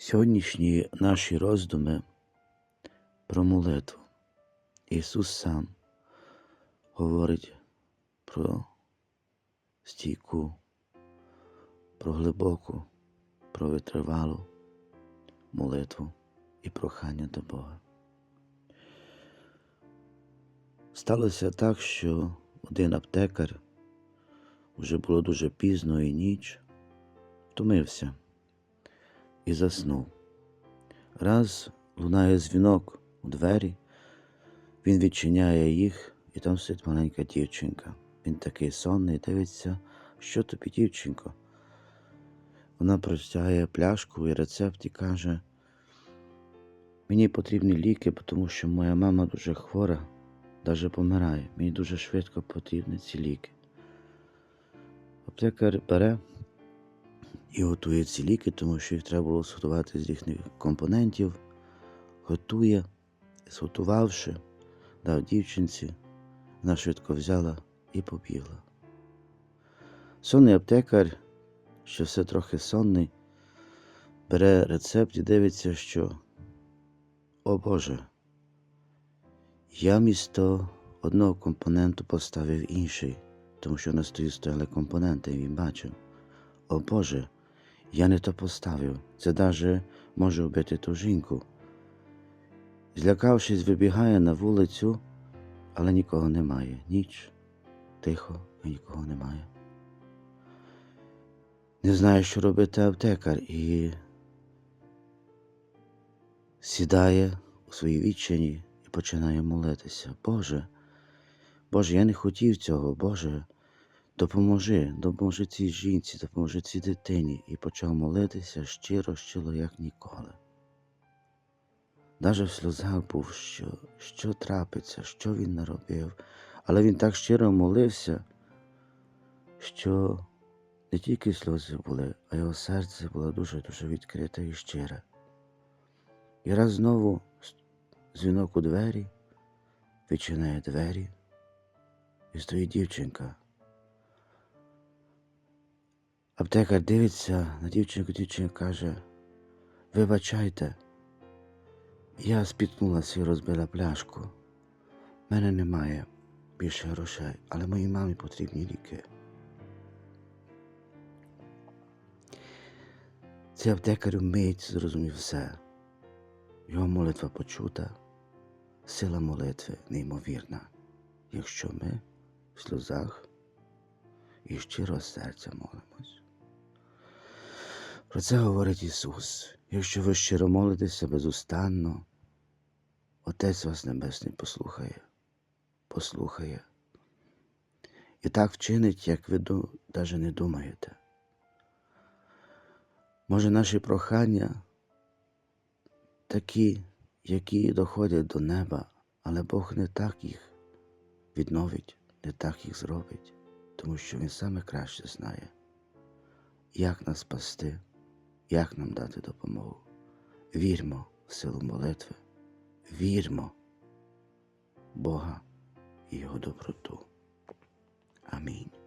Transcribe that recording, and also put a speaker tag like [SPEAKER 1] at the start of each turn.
[SPEAKER 1] Сьогоднішні наші роздуми про молитву. Ісус сам говорить про стійку, про глибоку, про витривалу молитву і прохання до Бога. Сталося так, що один аптекар вже було дуже пізно і ніч, втомився і заснув. Раз лунає дзвінок у двері, він відчиняє їх, і там сидить маленька дівчинка. Він такий сонний, дивиться, що тобі, дівчинко. Вона простягає пляшку і рецепт і каже: мені потрібні ліки, тому що моя мама дуже хвора, навіть помирає. Мені дуже швидко потрібні ці ліки. Аптекар бере і готує ці ліки, тому що їх треба було зготувати з різних компонентів. Готує, зготувавши, дав дівчинці, вона швидко взяла і побігла. Сонний аптекар, що все трохи сонний, бере рецепт і дивиться, що, о Боже, я місто одного компоненту поставив інший, тому що на столі стояли компоненти, і він бачив. О Боже, я не то поставив, це даже може вбити ту жінку. Злякавшись, вибігає на вулицю, але нікого немає. Ніч, тихо і нікого немає. Не знає, що робити аптекар, і сідає у своїй відчині і починає молитися. Боже, Боже, я не хотів цього, Боже, допоможи, допоможи цій жінці, допоможи цій дитині. І почав молитися щиро, щиро, як ніколи. Даже в сльозах був, що, що трапиться, що він наробив, але він так щиро молився, що не тільки сльози були, а його серце було дуже-дуже відкрите і щире. І раз знову дзвінок у двері, відчиняє двері, і стоїть дівчинка. Аптекар дивиться на дівчинку, дівчинка каже: Вибачайте, я спіткнулася і розбила пляшку. Мене немає більше грошей, але моїй мамі потрібні ліки. Цей аптекар вмить зрозумів все. Його молитва почута, сила молитви неймовірна, якщо ми в сльозах і щиро серця молимось. Про це говорить Ісус. Якщо ви щиро молитеся безустанно, Отець вас Небесний послухає, послухає. І так вчинить, як ви навіть не думаєте. Може, наші прохання такі, які доходять до неба, але Бог не так їх відновить, не так їх зробить, тому що Він саме краще знає, як нас спасти, як нам дати допомогу. Вірмо в силу молитви, вірмо Бога і Його доброту. Амінь.